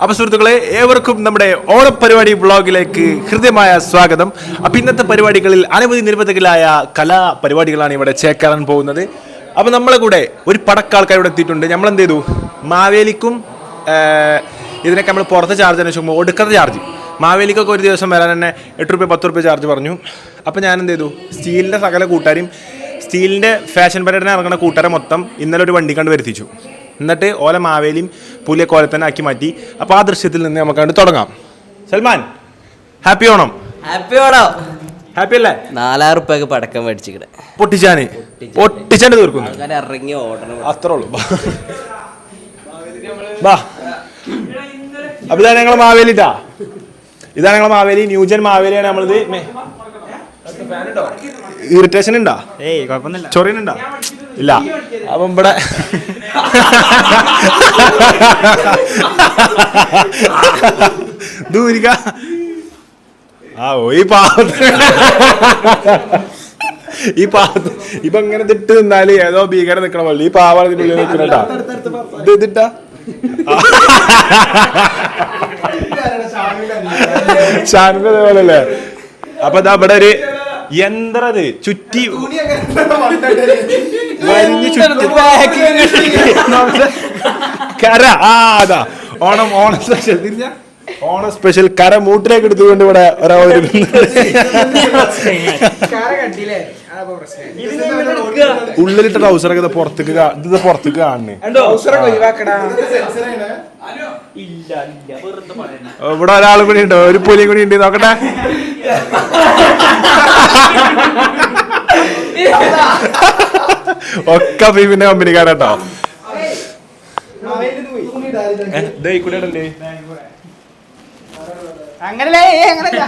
അപ്പൊ സുഹൃത്തുക്കളെ ഏവർക്കും നമ്മുടെ ഓണപ്പരിപാടി ബ്ലോഗിലേക്ക് ഹൃദ്യമായ സ്വാഗതം. അപ്പൊ ഇന്നത്തെ പരിപാടികളിൽ അനവധി നിരവധികളായ കലാ പരിപാടികളാണ് ഇവിടെ ചേക്കാറാൻ പോകുന്നത്. അപ്പൊ നമ്മളെ കൂടെ ഒരു പടക്കാൾക്കാർ ഇവിടെ എത്തിയിട്ടുണ്ട്. നമ്മൾ എന്ത് ചെയ്തു മാവേലിക്കും ഇതിനൊക്കെ നമ്മൾ പുറത്ത് ചാർജ് അന്വേഷിക്കുമ്പോൾ ഒടുക്കത്തെ ചാർജ്. മാവേലിക്കൊക്കെ ഒരു ദിവസം വരാൻ തന്നെ എട്ട് റുപ്യ പത്ത് റുപ്യ ചാർജ് പറഞ്ഞു. അപ്പോൾ ഞാൻ എന്ത് ചെയ്തു സ്റ്റീലിന്റെ സകല കൂട്ടുകാരും സ്റ്റീലിന്റെ ഫാഷൻ പരേഡിന് ഇറങ്ങുന്ന കൂട്ടുകാരെ മൊത്തം ഇന്നലെ ഒരു വണ്ടി കണ്ട് വരുത്തിച്ചു. എന്നിട്ട് ഓല മാവേലിയും പുലിയെ കോലെ തന്നെ ആക്കി മാറ്റി. അപ്പോൾ ആ ദൃശ്യത്തിൽ നിന്ന് നമുക്ക് കണ്ട് തുടങ്ങാം. Salman happy Onam. Happy Onam. Happy അല്ലേ? നാലായിരം റുപ്യക്ക് പടക്കം മേടിച്ചിട്ട് പൊട്ടിച്ചാന്. പൊട്ടിച്ചാണ്ട് തീർക്കുന്നു. അങ്ങനെ ഇറങ്ങി ഓടണം. അത്രേ ഉള്ളൂ. വാ അപ്പൊ ഇതാണ് മാവേലി ഇതാ ഇതാണ് ഞങ്ങളെ മാവേലി. ന്യൂജൻ മാവേലിയാണ് നമ്മളിത്. ഇറിറ്റേഷൻ ഉണ്ടാ? ഏയ് കുഴപ്പമൊന്നുമില്ല. ചൊറിയുന്നുണ്ടാ ഇല്ല. അപ്പം ഇവിടെ ദൂരിക ആ ഓ ഈ പാത്ര ഈ പാവത്ത്. ഇപ്പൊ ഇങ്ങനെ തിട്ട് നിന്നാൽ ഏതോ ഭീകരം നിക്കണ പോലെ. ഈ പാവാളത്തിന്റെ ഉള്ളിൽ നിക്കണട്ടാ ഇത് ഇതിട്ടാ? ഷാനിന്റെ പോലെ അല്ലേ? അപ്പൊ ഇതാ ഇവിടെ ഒരു യന്ത്രത് ചുറ്റി വലിഞ്ഞ് ചുറ്റി കര ആ അതാ. ഓണം ഓണം സ്പെഷ്യൽ ഓണ ഓണം സ്പെഷ്യൽ കര മൂട്ടിലേക്ക് എടുത്തുകൊണ്ട് ഇവിടെ ഒരാൾ ഉള്ളിലിട്ട ട്രൗസറൊക്കെ ഇത് പുറത്തേക്ക് ഇത് പുറത്തേക്ക് കാണണേ ഇവിടെ ഒരാൾ കൂടി ഉണ്ടോ. ഒരു പുലി കൂടി ഉണ്ട്. നോക്കട്ടെ. ഒക്കെ ഫീമിന്റെ കമ്പനിക്കാരട്ടോ അങ്ങനല്ലേ അങ്ങനല്ല.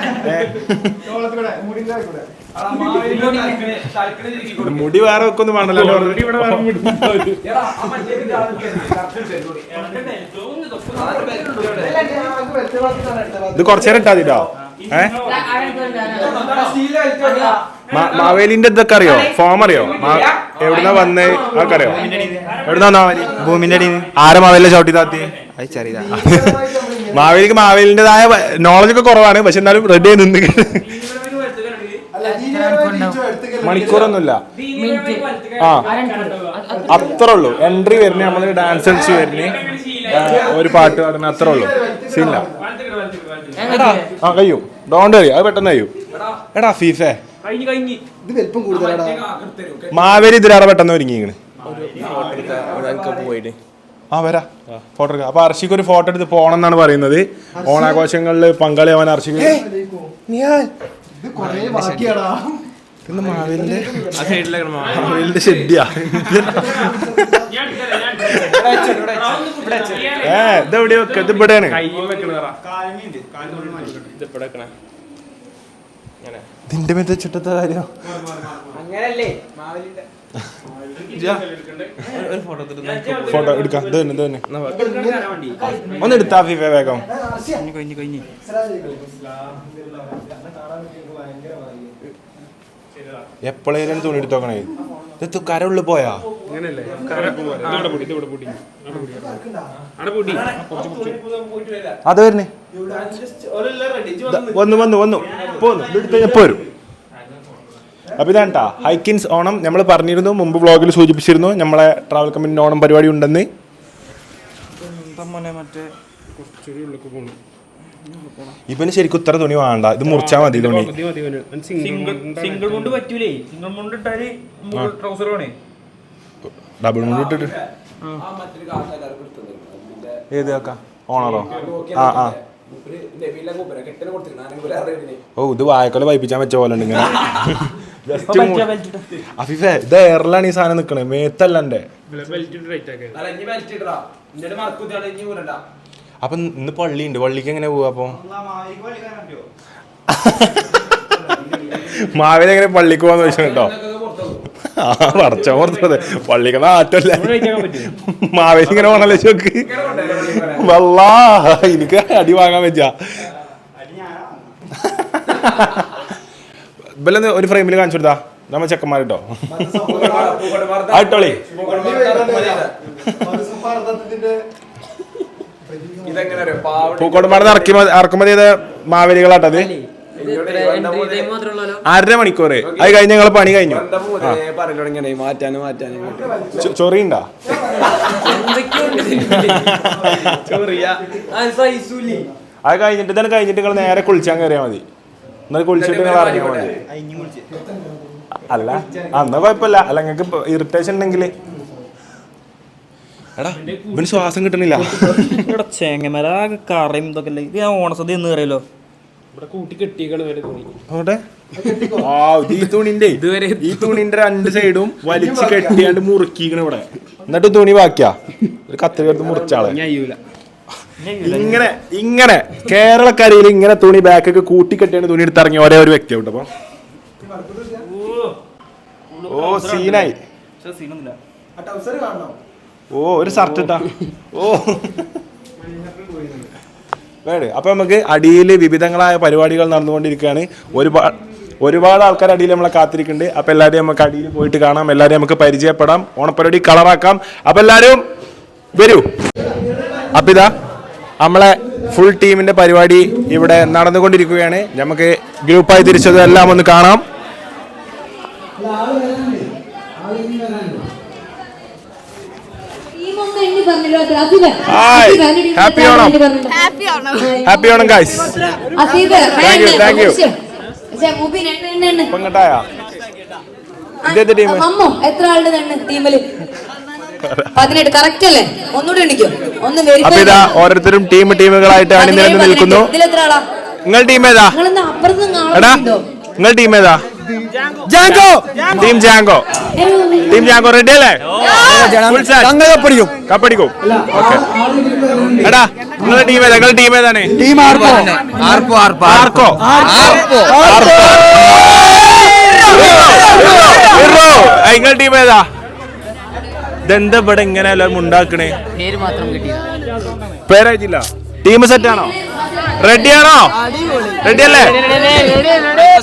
മുടി വേറെ വെക്കൊന്നും ഒന്നും വേണല്ലോ ഇത് കുറച്ചേരം ഇട്ടാ മതിട്ടോ ഏ മാ- മാവേലിന്റെ ഇതൊക്കെ അറിയോ ഫോം അറിയോ മാ- എവിടുന്നാ വന്നേ അതൊക്കെ അറിയോ എവിടുന്നാ മാവേലി ഭൂമിന്റെ അടിയിൽ ആരെ മാവേലിനെ ചവിട്ടി താത്തി അത് ചെറിയതാ മാവേലിക്ക് മാവേലിന്റേതായ നോളജ് ഒക്കെ കുറവാണ് പക്ഷെ എന്നാലും റെഡി ആയി നിന്ന് മണിക്കൂറൊന്നുമില്ല. ആ. അത്രേ ഉള്ളൂ. എൻട്രി വരുന്ന നമ്മൾ ഡാൻസ് കളിച്ച് വരുന്ന. ഒരു പാട്ട് പാടുന്ന അത്രേ ഉള്ളൂ. സീനില്ല ആ കഴിയും ഡോണ്ട് കഴിയും അത് പെട്ടെന്ന് കഴിയും എടാ. ഫീഫേ. മാവേലി ഇതിലാറ പെട്ടെന്ന് പോയിട്ട്. ആ വരാ. ഫോട്ടോ എടുക്കാം. അപ്പൊ അർഷിക്ക് ഒരു ഫോട്ടോ എടുത്ത് പോകണം എന്നാണ് പറയുന്നത്. ഓണാഘോഷങ്ങളിൽ പങ്കാളിയാവാൻ അർഷിക്ക് പിന്നെ മാവേലിന്റെ മാവേലിന്റെ ഷെഡിയാ ഏ ഇത് എവിടെ വെക്ക? ഇത് ഇവിടെയാണ്. ഇതിന്റെ മേത്ത് ചുറ്റത്തെ കാര്യം? ഫോട്ടോ എടുക്കാം. ഇത് തന്നെ ഇത് തന്നെ. ഒന്ന് എടുത്താ ഫിഫ വേഗം. കൊഞ്ഞി കൊഞ്ഞി എപ്പോഴേലും തുണി എടുത്ത് നോക്കണേ ഇത് കര ഉള്ളിൽ പോയാ അത് വരുന്നേ. വന്നു വന്നു പോന്നു. വരും അപ്പൊ ഇതാണ് ട്ടാ. ഹൈക്കിൻസ് ഓണം. നമ്മൾ പറഞ്ഞിരുന്നു മുമ്പ് വ്ളോഗിൽ സൂചിപ്പിച്ചിരുന്നു നമ്മളെ ട്രാവൽ കമ്പനി ഓണം പരിപാടി ഉണ്ടെന്ന്. മറ്റേ ഇവന് ശരിക്കും ഉത്തര തുണി വേണ്ട. ഇത് മുറിച്ചാ മതി തുണി. സിംഗിൾ മുണ്ട് പറ്റൂലേ? സിംഗിൾ മുണ്ട് ഇട്ടാൽ ട്രൗസർ വേണേ. ഡബിൾ മുണ്ട് ഇട്ടിട്ട്. ഏത് കാക്ക? ഓണറോ? ആ ആ. ഓ ഇത് വായക്കൊല വൈപ്പിച്ചാൻ വെച്ച പോലെ ഉണ്ട് ഇങ്ങനെ. അഫിഫേ ഇത് എയറിലാണ് ഈ സാധനം നിക്കണേ. മേത്തല്ല എന്റെ. അപ്പൊ ഇന്ന് പള്ളി ഉണ്ട് പള്ളിക്ക് എങ്ങനെ പോവാ അപ്പൊ? മാവേലി എങ്ങനെ പള്ളിക്ക് പോവാന്ന് ചോദിച്ചു കേട്ടോ ആ പറച്ച പുറത്തത് പള്ളിക്ക് നാറ്റല്ല? മാവേലി ഇങ്ങനെ പോണല്ലേ ചോക്ക്? വല്ലാ എനിക്ക് അടി വാങ്ങാൻ വെച്ചാ ഇവലൊന്ന് ഒരു ഫ്രെയിമിൽ കാണിച്ചു കൊടുത്താ. നമ്മ ചെക്കന്മാരിട്ടോ. ആയിട്ടോളി പൂക്കോട്ടുപാട് ഇറക്കി ഇറക്കുമതി ചെയ്ത മാവേലികളാട്ടത് അര മണിക്കൂർ അത്. കഴിഞ്ഞ് ഞങ്ങളെ പണി കഴിഞ്ഞു. മാറ്റാനും ചൊറിയുണ്ടാ? അത് കഴിഞ്ഞിട്ട് തന്നെ കഴിഞ്ഞിട്ട് നിങ്ങൾ നേരെ കുളിച്ചാൻ കയറിയാൽ മതി. എന്നാൽ കുളിച്ചിട്ട് നിങ്ങൾ ഇറങ്ങിയാൽ മതി. അല്ല അന്ന് കുഴപ്പമില്ല. അല്ല നിങ്ങൾക്ക് ഇറിറ്റേഷൻ ഉണ്ടെങ്കിൽ എടാ ഇവന് ശ്വാസം കിട്ടണില്ല. ഇവിടെ ചേങ്ങമരാകെ കറയും ഇതൊക്കെ അല്ലേ ഇത് ഞാൻ ഓണസദ്യ എന്ന് കറിയല്ലോ ഈ തുണിന്റെ. ഈ തുണിന്റെ രണ്ട് സൈഡും വലിച്ചു കെട്ടിയാണ്ട് മുറുക്കിക്കണ ഇവിടെ. എന്നിട്ട് തുണി ബാക്കിയാ ഒരു കത്തിരി എടുത്ത് മുറിച്ചാളെ ഇങ്ങനെ ഇങ്ങനെ. കേരളക്കരയിൽ ഇങ്ങനെ തുണി ബാക്കൊക്കെ കൂട്ടിക്കെട്ടിയാണ് തുണി എടുത്തിറങ്ങിയ ഒരേ ഒരു വ്യക്തിയുണ്ട് അപ്പൊ ഓ സീനായി. ഓ ഒരു ഷർട്ട് ഇട്ടാ. ഓ. വേണേ അപ്പൊ നമുക്ക് അടിയിൽ വിവിധങ്ങളായ പരിപാടികൾ നടന്നുകൊണ്ടിരിക്കുകയാണ്. ഒരുപാട് ഒരുപാട് ആൾക്കാർ അടിയിൽ നമ്മളെ കാത്തിരിക്കുന്നുണ്ട്. അപ്പൊ എല്ലാവരെയും നമുക്ക് അടിയിൽ പോയിട്ട് കാണാം. എല്ലാവരെയും നമുക്ക് പരിചയപ്പെടാം. ഓണപ്പരിപാടി കളറാക്കാം. അപ്പൊ എല്ലാവരും വരൂ. അപ്പൊ ഇതാ നമ്മളെ ഫുൾ ടീമിന്റെ പരിപാടി ഇവിടെ നടന്നുകൊണ്ടിരിക്കുകയാണ്. നമുക്ക് ഗ്രൂപ്പായി തിരിച്ചത് എല്ലാം ഒന്ന് കാണാം. കുറച്ച്. ഓണം. ഗൈസ് എണ്ണ, എണ്ണ, എണ്ണ. ഇപ്പൊ ഇങ്ങോട്ടായ ഇതേത് ടീം അമ്മോ, എത്ര ആളുടെ ടീമിൽ പതിനെട്ട് കറക്റ്റ് അല്ലേ? ഒന്നുകൂടി എണ്ണിക്കോ. ഒന്ന് അപ്പൊ ഇതാ. ഓരോരുത്തരും ടീം ടീമുകളായിട്ട് അണിനിരന്ന് നിൽക്കുന്നു. നിങ്ങൾ ടീം ഏതാ? നിങ്ങൾ ടീം ഏതാ? ജാങ്കോ ടീം ജാങ്കോ ടീം ജാങ്കോ റെഡി അല്ലേ? Full set. കപ്പടിക്കും. കപ്പടിക്കും. ഓക്കെ എടാ നിങ്ങളുടെ ടീം ഏതാ? നിങ്ങളുടെ ടീം ഏതാണ്? ടീം ആർപ്പോ? ആർപ്പോ ആർപ്പോ ആർക്കോ ആർപ്പോ? നിങ്ങൾ ടീം ഏതാ? ഇതെന്താ ഇവിടെ ഇങ്ങനെ എല്ലാവരും ഉണ്ടാക്കണേ പേരായിട്ടില്ല. ടീം സെറ്റ് ആണോ? റെഡിയല്ലേ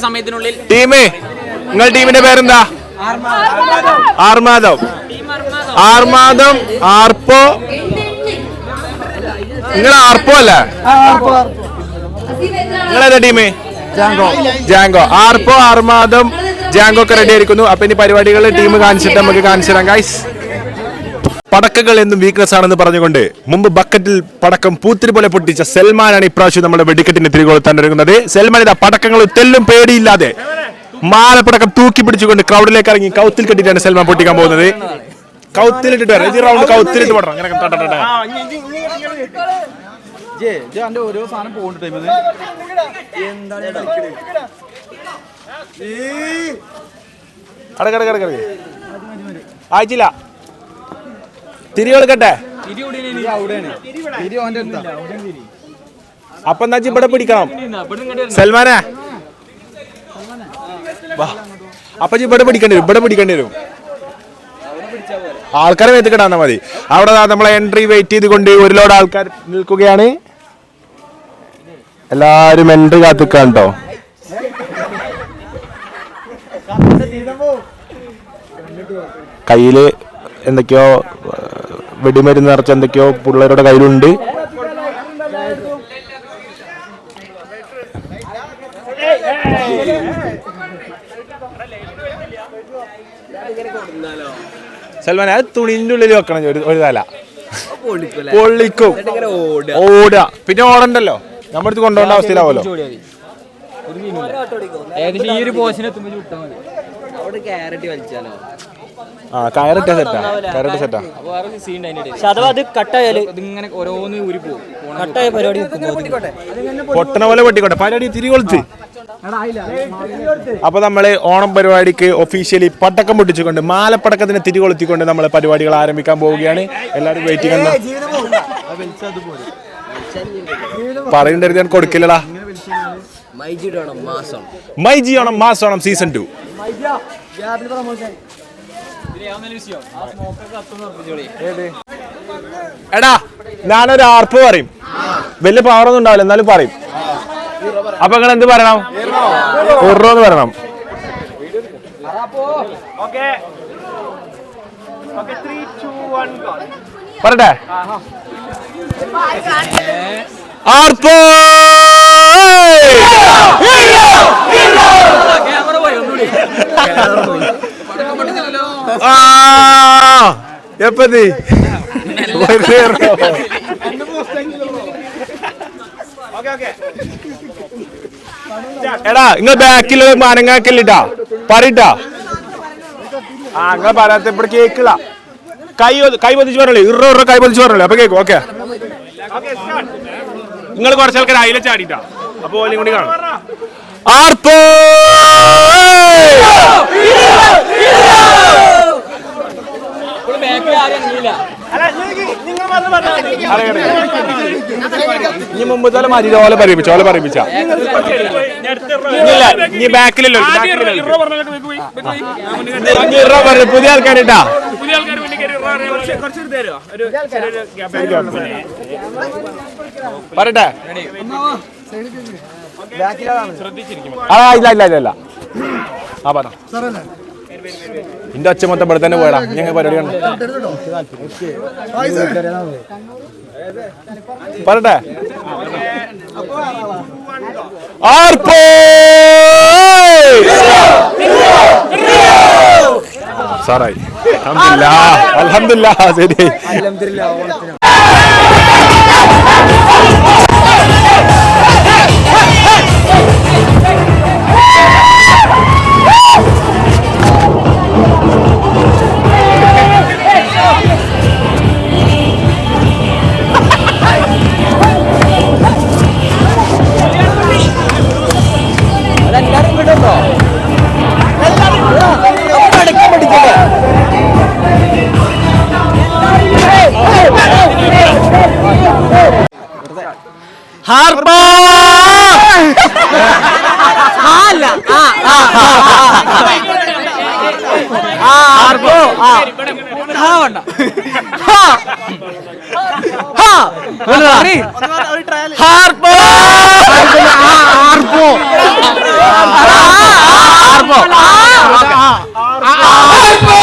സമയത്തിനുള്ളിൽ ടീം ടീമേ നിങ്ങൾ ടീമിന്റെ പേരെന്താ? ആർമാദം. ആർമാദം. ആർപ്പോ? നിങ്ങൾ ആർപ്പോ അല്ലേ? നിങ്ങളേതാ ടീമ് ജാങ്കോ. ജാങ്കോ. ആർപ്പോ ആർമാദം ജാങ്കോ ഒക്കെ റെഡി ആയിരിക്കുന്നു. അപ്പൊ ഇനി പരിപാടികൾ ടീം കാണിച്ചിട്ട് നമുക്ക് കാണിച്ചു തരാം ഗൈസ് പടക്കങ്ങൾ എന്നും വീക്ക്നെസ് ആണെന്ന് പറഞ്ഞുകൊണ്ട് മുമ്പ് ബക്കറ്റിൽ പടക്കം പൂത്തിരി പോലെ പൊട്ടിച്ച സൽമാനാണ് ഇപ്രാവശ്യം നമ്മുടെ വെടിക്കെട്ടിന് തിരികെ കൊളുത്താൻ ഒരുങ്ങുന്നത്. സൽമാൻ ഇതാ പടക്കങ്ങൾ തെല്ലും പേടിയില്ലാതെ മാലപ്പടക്കം തൂക്കി പിടിച്ചുകൊണ്ട് ക്രൗഡിലേക്ക് ഇറങ്ങി കൗത്തിൽ കെട്ടിട്ടാണ് സൽമാൻ പൊട്ടിക്കാൻ പോകുന്നത്. കൗത്തിലിട്ടിട്ട് റൗണ്ട് അങ്ങനെ ആയിച്ചില്ല തിരി കൊടുക്കട്ടെ? അപ്പൊ എന്താ ഇവിടെ പിടിക്കണം. സൽമാനെ. അപ്പൊ ഇവിടെ പിടിക്കേണ്ടി വരും ഇവിടെ പിടിക്കേണ്ടി വരും. ആൾക്കാരെ മേത്ത് കിടാന്നാ മതി. അവിടെ നമ്മളെ എൻട്രി വെയിറ്റ് ചെയ്തുകൊണ്ട് ഒരു ലോഡ് ആൾക്കാർ നിൽക്കുകയാണ്. എല്ലാരും എൻട്രി കാത്തിക്കാൻ കേട്ടോ കയ്യിൽ എന്തൊക്കെയോ വെടിമരുന്ന് നിറച്ച എന്തൊക്കെയോ പിള്ളേരുടെ കയ്യിലുണ്ട്. സൽമാൻ അത് തുണിന്റെ ഉള്ളിൽ വെക്കണം ഒരു ഒരു തല. പൊള്ളിക്കും ഓടുക. പിന്നെ ഓടണ്ടല്ലോ? നമ്മുടെ അടുത്ത് കൊണ്ടുപോകേണ്ട അവസ്ഥയിലാവല്ലോ ഏകദേശം ഈ ഒരു മതി. അവിടെ ക്യാരറ്റ് വലിച്ചാലോ? ആ കയറിട്ട സെറ്റാ കയറിട്ട സെറ്റാ അപ്പൊ വേറെ സീൻ പക്ഷെ അഥവാ അത് കട്ടായാൽ ഇതിങ്ങനെ ഓരോന്ന് ഊരി പോകും. കട്ടായ പരിപാടി പൊട്ടണ പോലെ പൊട്ടിക്കോട്ടെ. പരിപാടി തിരി കൊളുത്ത് അപ്പൊ നമ്മൾ ഓണം പരിപാടിക്ക് ഒഫീഷ്യലി പടക്കം പൊട്ടിച്ചുകൊണ്ട് മാലപ്പടക്കത്തിന് തിരി കൊളുത്തിക്കൊണ്ട് നമ്മളെ പരിപാടികൾ ആരംഭിക്കാൻ പോവുകയാണ്. എല്ലാവരും വെയിറ്റിംഗ് പറയണ്ടത് ഞാൻ കൊടുക്കില്ലടാ. മൈജിടണം മാസം. മൈജിയാണ് G Onam mass Onam season two എടാ ഞാനൊരു ആർപ്പ് പറയും വലിയ പവറൊന്നും ഉണ്ടാവില്ല എന്നാലും പറയും അപ്പൊ നിങ്ങൾ എന്ത് പറയണം ഉറോ എന്ന് പറയണം പറട്ടെ ആർപ്പോ ആ എപ്പതി എടാ നിങ്ങൾ ബാക്കിൽ മാനങ്ങാക്കല്ലിട്ടാ പറയിട്ടാ. ആ നിങ്ങൾ പറയാത്ത ഇവിടെ കേക്കില്ല കൈ കൈ പൊതിച്ച് പറഞ്ഞല്ലേ ഇറോ ഇറോ കൈ പൊതിച്ച് പറഞ്ഞല്ലേ അപ്പൊ കേക്കും ഓക്കെ. നിങ്ങൾ കുറച്ച് ആൾക്കാർ അതിലെ ചാടിട്ടാ. അപ്പൊ ഓലും കൂടി കാണും. ആർപ്പോ? ഇനി മുമ്പ് തോലെ മതി ഓലെ പറയിപ്പിച്ച ഓലെ പറയിപ്പിച്ച. ഇല്ല ഇനി ബാക്കിലല്ലോ പുതിയ ആൾക്കാരിട്ടാ പറയട്ടെ. ആ ഇല്ല ഇല്ല ഇല്ല ഇല്ല. ആ പറ. എന്റെ അച്ഛൻ മൊത്തം ഇവിടെ തന്നെ പോയടാ. ഞങ്ങൾ പരിപാടി കണ്ടു പറട്ടെ സാറായി. അലഹമില്ല ശരി. ഹാർപ്പോ ഹാർപ്പോ. ഹാർപ്പോ. ഹാർപ്പോ.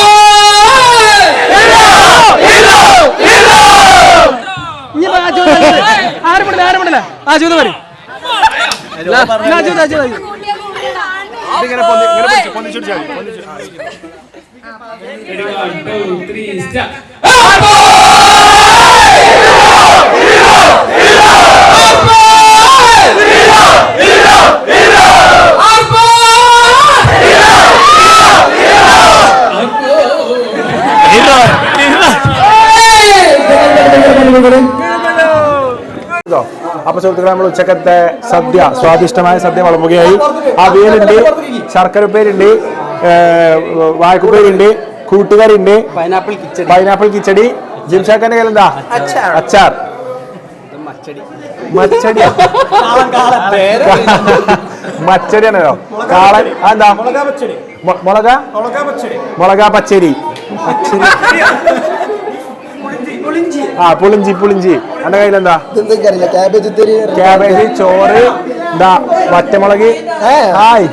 ഇങ്ങനെ പൊന്തി- ഇങ്ങനെ പിടിച്ച് പൊന്തിച്ച് പിടിച്ചാൽ മതി. പൊന്തിച്ച് ആ, ഇങ്ങനെ. ഇതാ, ഇതാ. ഇതോ. അപ്പൊ സുഹൃത്തുക്കളെ നമ്മൾ ഉച്ചക്കത്തെ സദ്യ സ്വാദിഷ്ടമായ സദ്യ വളമ്പുകയായി അവിയലുണ്ട് ശർക്കര ഉപ്പേരുണ്ട് വാഴക്കുപ്പേരുണ്ട് കൂട്ടുകാരുണ്ട് പൈനാപ്പിൾ കിച്ചടി. പൈനാപ്പിൾ കിച്ചടി ജിംഷാക്കാന്റെ കയ്യിൽ എന്താ അച്ചാർ. മച്ചടി. മച്ചടിയാണല്ലോ. കാളൻ എന്താ മുളക മുളക? പച്ചരി ആ പുളിഞ്ചി പുളിഞ്ചി. എന്റെ കയ്യിലെന്താ? ക്യാബേജ് ചോറ് എന്താ വറ്റമുളക്. ഹായ്.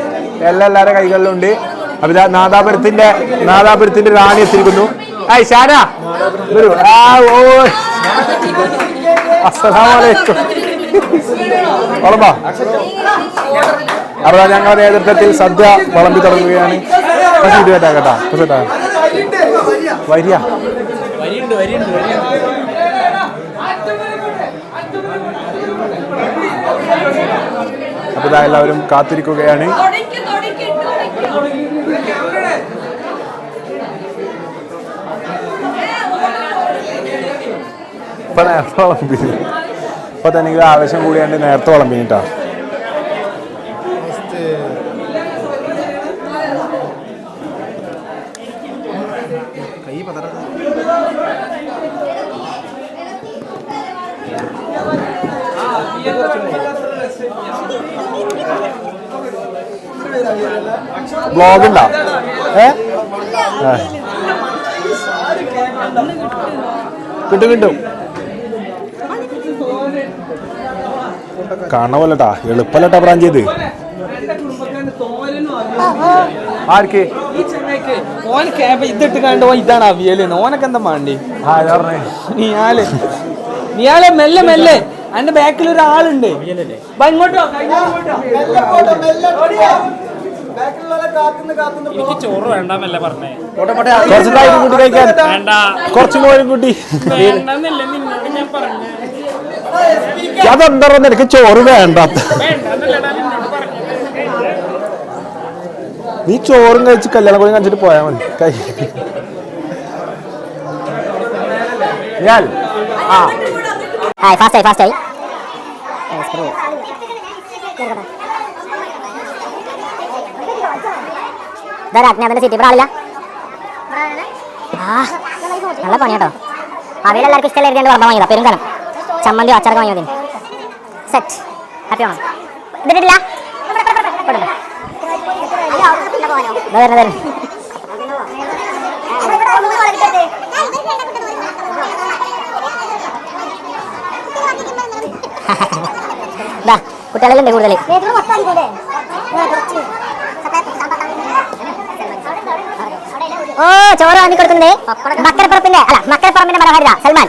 എല്ലാ എല്ലാവരുടെ കൈകളിലുണ്ട്. അപ്പൊ ഇതാ നാദാപുരത്തിന്റെ നാദാപുരത്തിന്റെ റാണി എത്തിയിരിക്കുന്നു ഐ ഷാന. വരൂ. ആ ഓ അസ്സലാമലൈക്കും. വളമ്പാ. അപ്പൊ ഞങ്ങളുടെ നേതൃത്വത്തിൽ സദ്യ വളമ്പി തുടങ്ങുകയാണ്. കേട്ടാ. കേട്ടാ കേട്ടാ. അപ്പൊ എല്ലാവരും കാത്തിരിക്കുകയാണ്. ഇപ്പൊ നേരത്തെ വിളമ്പി ഇപ്പൊ തന്നെ ആവേശം കൂടിയാണ്ട് നേരത്തെ വിളമ്പിട്ടാ ബ്ലോഗ്. കിട്ടും കിട്ടും. കാണണ പോലട്ടാ എളുപ്പല്ലട്ടാ പ്രാൻ ചെയ്ത് ആർക്ക്? ഓൻ ക്യാബ് ഇതിട്ട് കണ്ട് ഇതാണ് അവിയൽ ഓനൊക്കെ എന്താ മാണ്ടി? നീയാൽ. നീയാലെ മെല്ലെ മെല്ലെ. അന്റെ ബാക്കിൽ ഒരാളുണ്ട്. വാ ഇങ്ങോട്ടോ. എനിക്ക് ചോറ് വേണ്ടെന്നല്ല പറഞ്ഞേ. കുറച്ച് കഴിക്കാൻ. കൂട്ടി. വേണ്ടെന്നല്ല നിന്നോട് ഞാൻ പറഞ്ഞേ. അതെന്താ എനിക്ക് ചോറ് വേണ്ടാത്ത. നീ ചോറും കഴിച്ച് കല്യാണം കൂടി കഴിച്ചിട്ട് പോയാൽ മതി. കൈ. ഞാൻ ആ. ഹായ് ഫാസ്റ്റ് ആയി ഫാസ്റ്റ് ആയി. ഇതാ അതിന്റെ സീറ്റ് ഇവിടെ ആളില്ല. ആ നല്ല പണിയാട്ടോ. അവയിൽ എല്ലാവർക്കും ഇഷ്ടമല്ല എഴുതിയാണ്ട് പറഞ്ഞാൽ വാങ്ങിയതാ. ചമ്മന്തി വാങ്ങി വാങ്ങിയതിന് സെറ്റ്. ഹാപ്പി ആണോ? ഇതിട്ടില്ല കുട്ടികളല്ലേ കൂടുതൽ ഓ ചോറ് വാങ്ങിക്കൊടുക്കുന്നത് മക്കരപ്പുറത്തിന്റെ അല്ല മക്കരപ്പുറത്തിന്റെ മനോഹാരിത സൽമാൻ.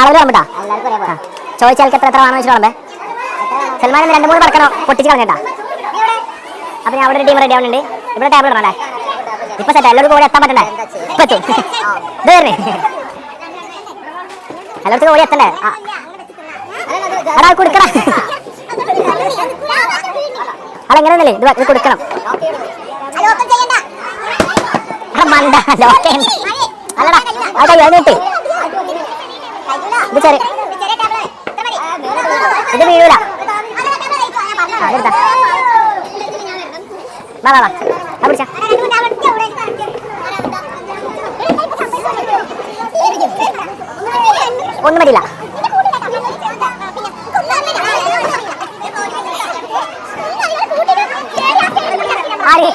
അളവ് പറഞ്ഞിട്ടാ ചോദിച്ചാൽ എത്ര എത്ര വേണമെന്ന് വെച്ചിട്ട് സൽമാൻ രണ്ട് മൂന്ന് പറക്കണോ പൊട്ടിച്ച് കളഞ്ഞേട്ടാ. അപ്പൊ ഞാൻ അവിടെ ഒരു ടീം റെഡി ആവുന്നുണ്ട് ഇവിടെ ടേബിൾ ഇടണേ ഇപ്പൊ സെറ്റ് എല്ലാവർക്കും കൂടെ എത്താൻ പറ്റണ്ടേ? ഇപ്പൊ എത്തും. ഇത് വരണേ? എല്ലാവർക്കും കൂടി എത്തണ്ടേ? ഒരാൾ കൊടുക്കണം. അതെങ്ങനെ ഒന്നല്ലേ ഇത് ഇത് കൊടുക്കണം. മണ്ട ലോക്കേ അല്ലടാ അതെ എഴുന്നേറ്റ് ഇത് ചെറിയ ഇത് വീഴൂല. അതെടുത്താ. വാ വാ വാ. പിടിച്ചാ ഒന്നും പറ്റില്ല ആര്?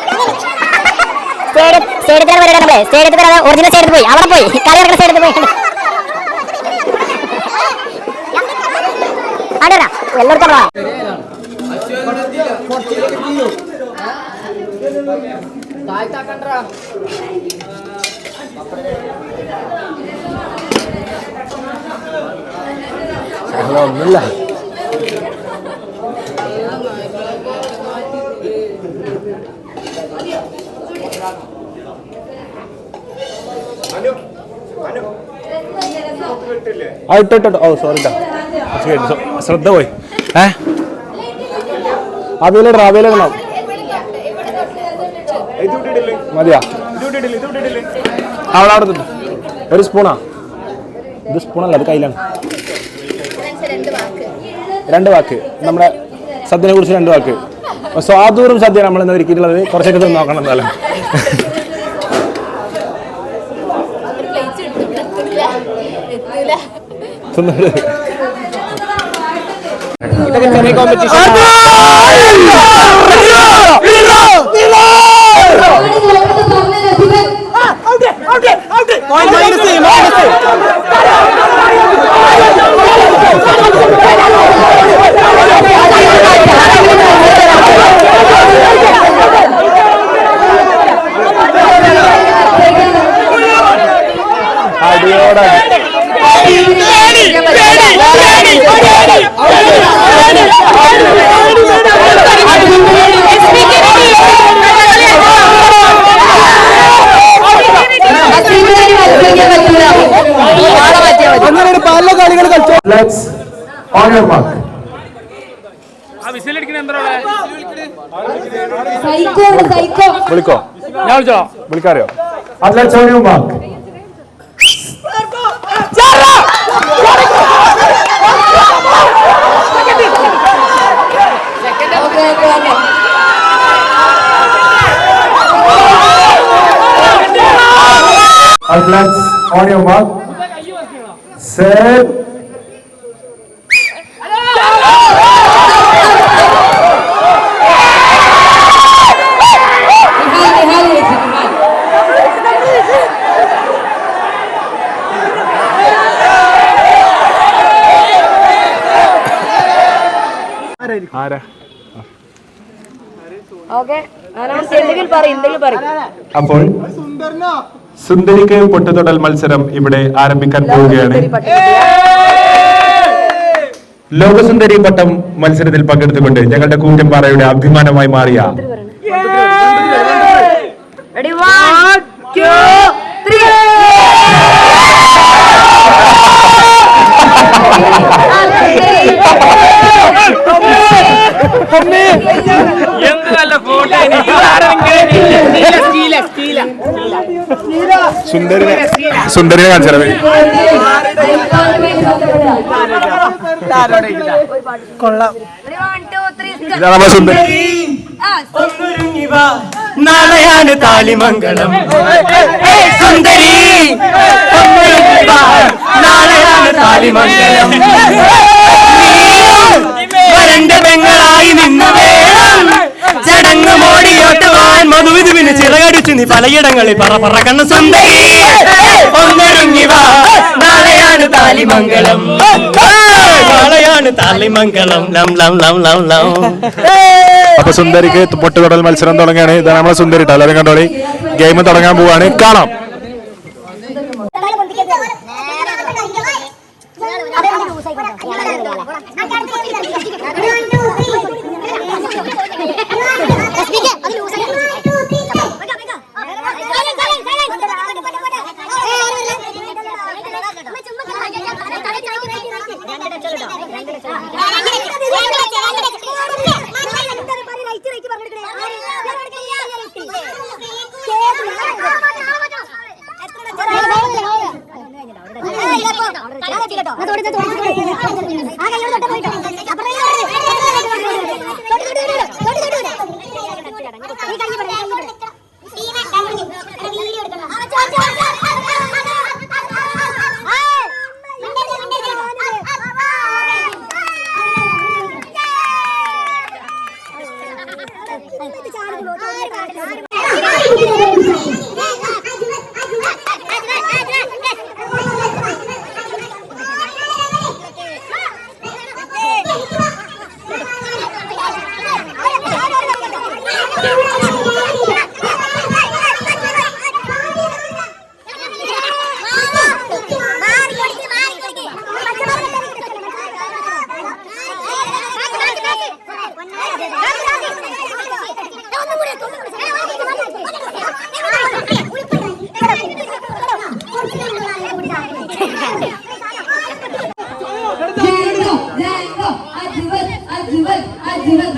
സ്റ്റേഡിയം സ്റ്റേഡിയത്തിൽ വരെ നമ്മളെ. സ്റ്റേഡിയത്തിൽ ഒറിജിനൽ സ്റ്റേഡിയത്തിൽ പോയി. അവിടെ പോയി. കളി നടക്കുന്ന സ്റ്റേഡിയത്തിൽ പോയി. ആടാ എല്ലാവർക്കും അവിടെ വേണം. ഒന്നുമില്ല. ആ ഇട്ടോ ഓ സോറി ശ്രദ്ധ പോയി. ഏ? അവിയലിടണം അവിയലിടണം മതിയാ. അവിടെ അവിടെ. ഒരു സ്പൂണാ. ഇത് സ്പൂണല്ല അത് കയ്യിലാണ്. രണ്ട് വാക്ക്. നമ്മുടെ സദ്യനെ കുറിച്ച് രണ്ട് വാക്ക്. സ്വാദൂറും സദ്യ നമ്മൾ ഇന്ന് ഒരുക്കിയിട്ടുള്ളത്. കുറച്ചൊക്കെ തിന്ന് നോക്കണം എന്നാലും തിന്നത് ഇതൊക്കെ ചെറിയ കോമ്പറ്റീഷൻ മൈനസ് മൈനസ് സൈക്കോ വിളിക്കോ? ഞാൻ വിളിച്ചോ വിളിക്കാറിയോ? Let's on your mark on your mark. Let's ആരാ? അപ്പോൾ സുന്ദരിക്ക് പൊട്ടുതൊടൽ മത്സരം ഇവിടെ ആരംഭിക്കാൻ പോവുകയാണ്. ലോകസുന്ദരി പട്ടം മത്സരത്തിൽ പങ്കെടുത്തുകൊണ്ട് ഞങ്ങളുടെ കൂറ്റമ്പാറയുടെ അഭിമാനമായി മാറിയ സുന്ദരിനെ സുന്ദരിനെ കാണിച്ചാൽ ഇതാ നമ്മുടെ സുന്ദരി. നാളെയാണ് താലിമംഗളം സുന്ദരി നാളെയാണ് താലിമംഗളം വരന്റെ പെങ്ങളായി നിന്ന് ചടങ്ങ് മോടിയോട്ടുവാൻ. മധുവിധുവിന് ചിറകടിച്ചു നീ പലയിടങ്ങളിൽ പറ പറക്കണ്ണ സുന്ദരി ഒന്നൊരുങ്ങി വാ. നാളെയാണ് താലിമംഗളം. നാളെയാണ് ലം ലം ലം ലം ലം. അപ്പൊ സുന്ദരിക്ക് പൊട്ടുതൊടൽ മത്സരം തുടങ്ങുകയാണ്. ഇതാണ് നമ്മളെ സുന്ദരി. എല്ലാവരും കണ്ടോളി. ഗെയിം തുടങ്ങാൻ പോവാണ്. കാണാം.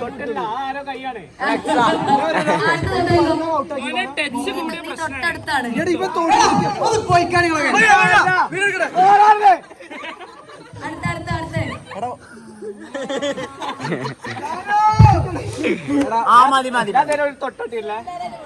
തൊട്ടടുത്താണ്. അടുത്ത അടുത്ത അടുത്ത. അഞ്ചിന് കിട്ടിട്ടോ ഇത്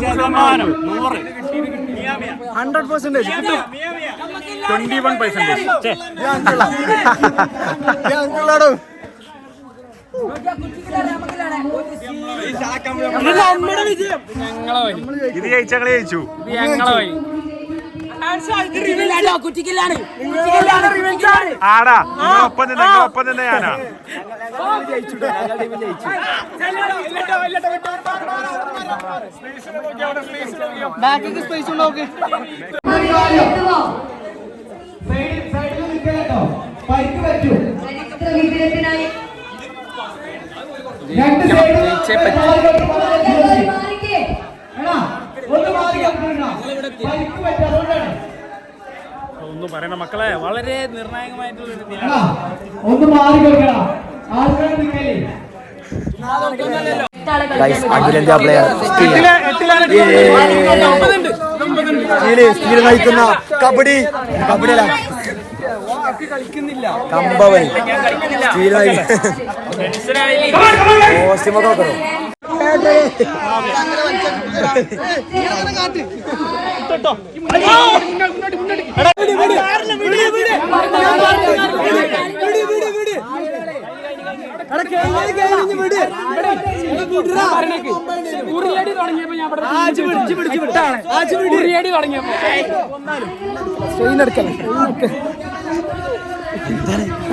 ശതമാനം നൂറ്. ഹൺഡ്രഡ് പെർസെന്റേജ് കിട്ടും. ട്വന്റി വൺ പെർസെന്റേജ് ഇത് ജയിച്ചങ്ങളെ ജയിച്ചു. ഞങ്ങളെ വഴി. ആടാ ഒപ്പം നിന്ന് ഒപ്പം നിന്ന് ഞാനാ. ബാക്കിക്ക് സ്പേസ് നോക്ക്. ചരിത്ര വിജയത്തിനായി മാറിക്കേ പറയണ. മക്കളെ വളരെ നിർണായകമായിട്ടുള്ള. ഒന്ന് മാറി കബഡി. കമ്പവൻ സ്റ്റീൽ പോസ്റ്റിമൊക്കെ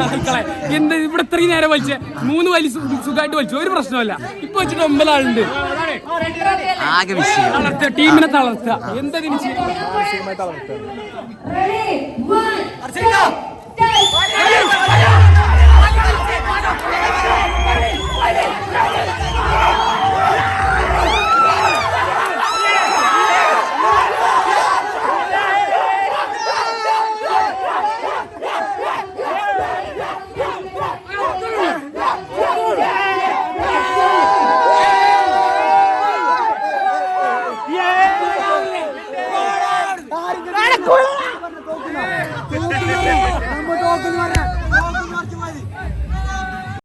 ആൾക്കാരെ, എന്ത് ഇവിടെ ഇത്രയും നേരം വലിച്ചേ? മൂന്ന് വലി സു- സുഖമായിട്ട് വലിച്ചു. ഒരു പ്രശ്നമല്ല ഇപ്പൊ വെച്ചിട്ട് ഒമ്പതാളുണ്ട്. ആകെ വിഷയം തളർത്തുക. ടീമിനെ തളർത്തുക എന്താ തിരിച്ച് അർച്ചന